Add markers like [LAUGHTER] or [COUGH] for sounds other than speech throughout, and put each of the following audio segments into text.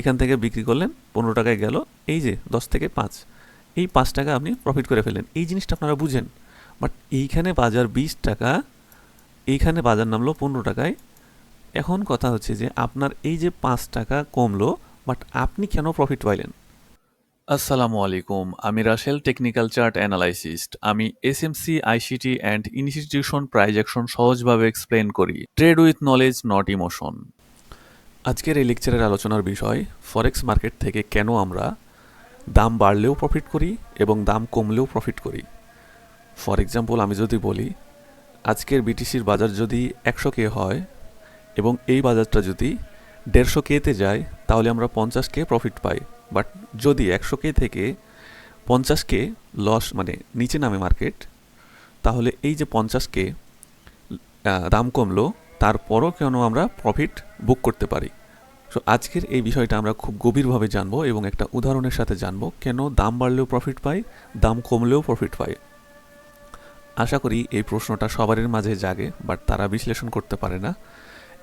এখান থেকে বিক্রি করলেন পনেরো টাকায় গেল, এই যে দশ থেকে পাঁচ। এই পাঁচ টাকা আপনি প্রফিট করে ফেলেন এই জিনিসটা আপনারা বুঝেন। বাট এইখানে বাজার বিশ টাকা, এইখানে বাজার নামলো পনেরো টাকায়। এখন কথা হচ্ছে যে আপনার এই যে পাঁচ টাকা কমলো বাট আপনি কেন প্রফিট পাইলেন? আসসালামু আলাইকুম। আমি রাশেল টেকনিক্যাল চার্ট অ্যানালাইসিস্ট আমি S M SMC ICT and institution price action সহজভাবে এক্সপ্লেন করি। Trade with knowledge not emotion আজকের এই লেকচারের আলোচনার বিষয় ফরেক্স মার্কেট থেকে কেন আমরা দাম বাড়লেও প্রফিট করি এবং দাম কমলেও প্রফিট করি। ফর এক্সাম্পল আমি যদি বলি, আজকের বিটিসির বাজার যদি একশো কে হয় এবং এই বাজারটা যদি দেড়শো কেতে যায়, তাহলে আমরা পঞ্চাশ কে প্রফিট পাই। বাট যদি একশো কে থেকে পঞ্চাশ কে লস মানে নিচে নামে মার্কেট তাহলে এই যে পঞ্চাশ কে দাম কমলো তারপরও কেন আমরা প্রফিট বুক করতে পারি? সো আজকের এই বিষয়টা আমরা খুব গভীরভাবে জানব এবং একটা উদাহরণের সাথে জানব, কেন দাম বাড়লেও প্রফিট পাই, দাম কমলেও প্রফিট পাই? আশা করি এই প্রশ্নটা সবারই মাঝে জাগে বাট তারা বিশ্লেষণ করতে পারে না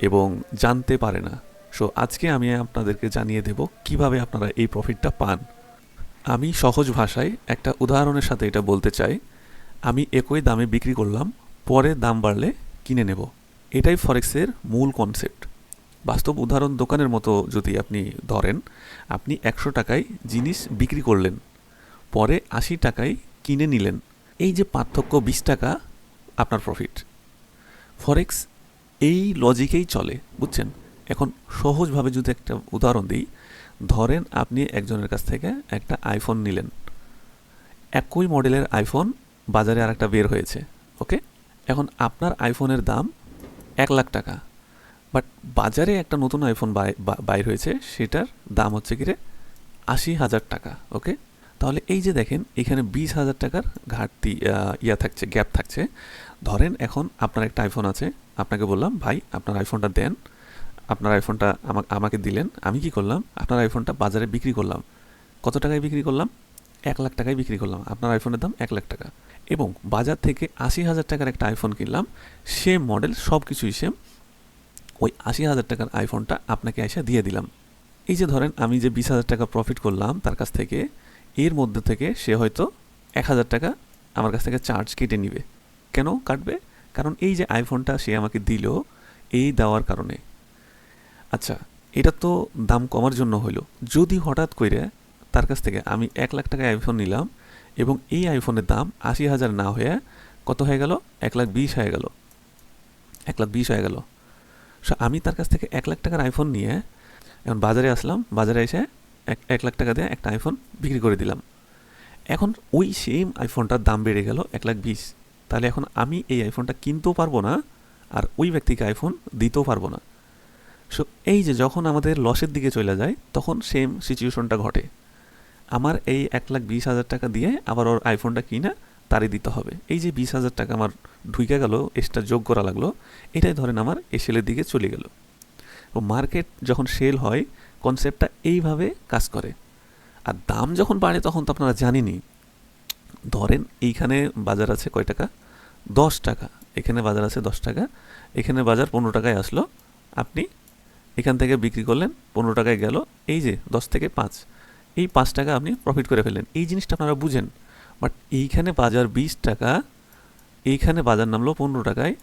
এবং জানতে পারে না। সো আজকে আমি আপনাদেরকে জানিয়ে দেব কীভাবে আপনারা এই প্রফিটটা পান। আমি সহজ ভাষায় একটা উদাহরণের সাথে এটা বলতে চাই। আমি একই দামে বিক্রি করলাম, পরে দাম বাড়লে কিনে নেব। এটাই ফরেক্সের মূল কনসেপ্ট বাস্তব উদাহরণ দোকানের মতো যদি আপনি ধরেন, আপনি একশো টাকায় জিনিস বিক্রি করলেন, পরে আশি টাকায় কিনে নিলেন, এই যে পার্থক্য বিশ টাকা, আপনার প্রফিট ফরেক্স এই লজিকেই চলে, বুঝছেন? এখন সহজভাবে যদি একটা উদাহরণ দিই, ধরেন আপনি একজনের কাছ থেকে একটা আইফোন নিলেন। একই মডেলের আইফোন বাজারে আর একটা বের হয়েছে ওকে এখন আপনার আইফোনের দাম এক লাখ টাকা। বাট বাজারে একটা নতুন আইফোন বাইর হয়েছে, সেটার দাম হচ্ছে কিরে আশি হাজার টাকা ওকে তাহলে এই যে দেখেন, এখানে বিশ হাজার টাকার ঘাটতি ইয়া থাকছে গ্যাপ থাকছে। ধরেন এখন আপনার একটা আইফোন আছে, আপনাকে বললাম, ভাই, আপনার আইফোনটা দেন। আপনার আইফোনটা আমাকে দিলেন। আমি কি করলাম, আপনার আইফোনটা বাজারে বিক্রি করলাম। কত টাকায় বিক্রি করলাম? এক লাখ টাকায় বিক্রি করলাম। আপনার আইফোনের দাম এক লাখ টাকা। এবং বাজার থেকে আশি হাজার টাকার একটা আইফোন কিনলাম। সেম মডেল সব কিছুই সেম ওই আশি হাজার টাকার আইফোনটা আপনাকে এসে দিয়ে দিলাম। এই যে ধরেন আমি যে বিশ হাজার টাকা প্রফিট করলাম তার কাছ থেকে, এর মধ্যে থেকে সে হয়তো এক হাজার টাকা আমার কাছ থেকে চার্জ কেটে নিবে। কেন কাটবে? কারণ এই যে আইফোনটা সে আমাকে দিল এই দেওয়ার কারণে। আচ্ছা এটা তো দাম কমার জন্য হলো যদি হঠাৎ করে তার কাছ থেকে আমি এক লাখ টাকা আইফোন নিলাম এবং এই আইফোনের দাম আশি হাজার না হয়ে কত হয়ে গেল? এক লাখ বিশ হয়ে গেল। এক লাখ বিশ হয়ে গেল। সো আমি তার কাছ থেকে এক লাখ টাকার আইফোন নিয়ে এখন বাজারে আসলাম। বাজারে এসে এক এক লাখ টাকা দিয়ে একটা আইফোন বিক্রি করে দিলাম। এখন ওই সেম আইফোনটার দাম বেড়ে গেল এক লাখ বিশ। তাহলে এখন আমি এই আইফোনটা কিনতেও পারব না আর ওই ব্যক্তিকে আইফোন দিতেও পারব না। সো এই যে যখন আমাদের লসের দিকে চলে যায়, তখন সেম সিচুয়েশনটা ঘটে। আমার এই এক লাখ বিশ হাজার টাকা দিয়ে আবার ওর আইফোনটা কিনা তারই দিতে হবে। এই যে বিশ হাজার টাকা আমার ঢুকে গেল এক্সট্রা যোগ করা লাগল, এটাই ধরেন আমার এসেলের দিকে চলে গেল। ও মার্কেট যখন সেল হয় কনসেপ্টটা এইভাবে কাজ করে। আর দাম যখন বাড়ে তখন তো আপনারা জানেনি ধরেন এইখানে বাজার আছে কয় টাকা? দশ টাকা। এখানে বাজার আছে দশ টাকা। এখানে বাজার পনেরো টাকায় আসলো। আপনি এখান থেকে বিক্রি করলেন, পনেরো টাকায় গেল। এই যে দশ থেকে পাঁচ। এই পাঁচ টাকা আপনি প্রফিট করে ফেললেন। এই জিনিসটা আপনারা বুঝেন। বাট এইখানে বাজার বিশ টাকা, এইখানে বাজার নামলো পনেরো টাকায়।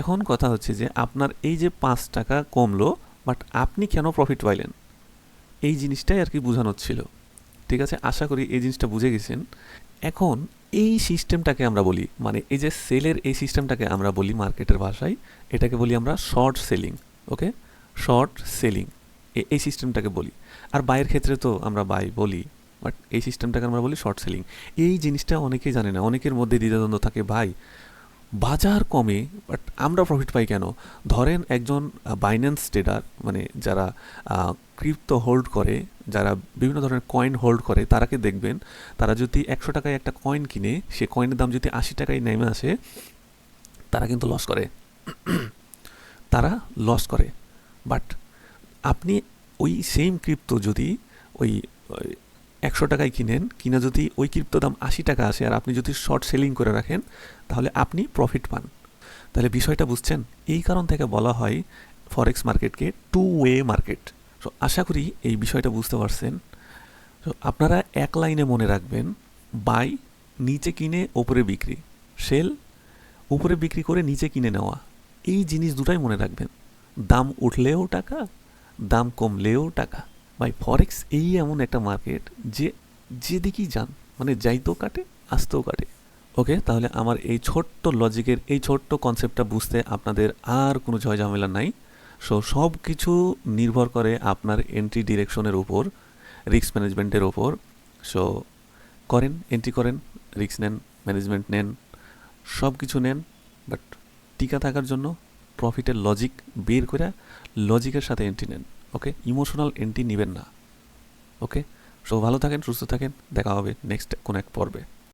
এখন কথা হচ্ছে যে, আপনার এই যে পাঁচ টাকা কমলো বাট আপনি কেন প্রফিট পাইলেন? এই জিনিসটাই আর কি বোঝানো ছিল। ঠিক আছে? আশা করি এই জিনিসটা বুঝে গেছেন। এখন এই সিস্টেমটাকে আমরা বলি মানে এই যে সেলের এই সিস্টেমটাকে আমরা বলি মার্কেটের ভাষায়, এটাকে বলি আমরা short selling okay short selling এই সিস্টেমটাকে বলি। আর বাইয়ের ক্ষেত্রে তো আমরা বাই বলি বাট এই সিস্টেমটাকে আমরা বলি শর্ট সেলিং এই জিনিসটা অনেকেই জানে না, অনেকের মধ্যে দ্বিধাদ্বন্দ্ব থাকে, ভাই, বাজার কমে বাট আমরা প্রফিট পাই কেন? ধরেন একজন বাইন্যান্স ট্রেডার মানে যারা ক্রিপ্টো হোল্ড করে, যারা বিভিন্ন ধরনের কয়েন হোল্ড করে, তারাকে দেখবেন, তারা যদি একশো টাকায় একটা কয়েন কিনে, সে কয়েনের দাম যদি আশি টাকায় নেমে আসে, তারা কিন্তু লস করে। [CLEARS THROAT] তারা লস করে। বাট আপনি ওই সেম ক্রিপ্টো যদি ওই একশো টাকায় কিনেন, কিনা যদি ওই ক্রিপ্টো দাম আশি টাকা আসে আর আপনি যদি শর্ট সেলিং করে রাখেন, তাহলে আপনি প্রফিট পান। তাহলে বিষয়টা বুঝছেন? এই কারণ থেকে বলা হয় ফরেক্স মার্কেটকে টু ওয়ে মার্কেট তো আশা করি এই বিষয়টা বুঝতে পারছেন। তো আপনারা এক লাইনে মনে রাখবেন বাই নিচে কিনে ওপরে বিক্রি। সেল উপরে বিক্রি করে নিচে কিনে নেওয়া। এই জিনিস দুটাই মনে রাখবেন। দাম উঠলেও টাকা দাম কমলেও টাকা। ভাই ফরেক্স এই এমন একটা মার্কেট যে, যেদিকেই যান মানে যাইতেও কাটে, আসতেও কাটে। ওকে তাহলে আমার এই ছোট্ট লজিকের এই ছোট্ট কনসেপ্টটা বুঝতে আপনাদের আর কোনো ঝয় ঝামেলা নাই। সো সব কিছু নির্ভর করে আপনার এন্ট্রি ডিরেকশনের উপর রিস্ক ম্যানেজমেন্টের ওপর সো করেন এন্ট্রি করেন রিস্ক নেন ম্যানেজমেন্ট নেন সব কিছু নেন বাট টিকা থাকার জন্য প্রফিটের লজিক বের করে লজিকের সাথে এন্ট্রি নেন ওকে ইমোশনাল এন্ট্রি নেবেন না ওকে সব ভালো থাকেন, সুস্থ থাকেন, দেখা হবে নেক্সট কোনো এক পর্বে।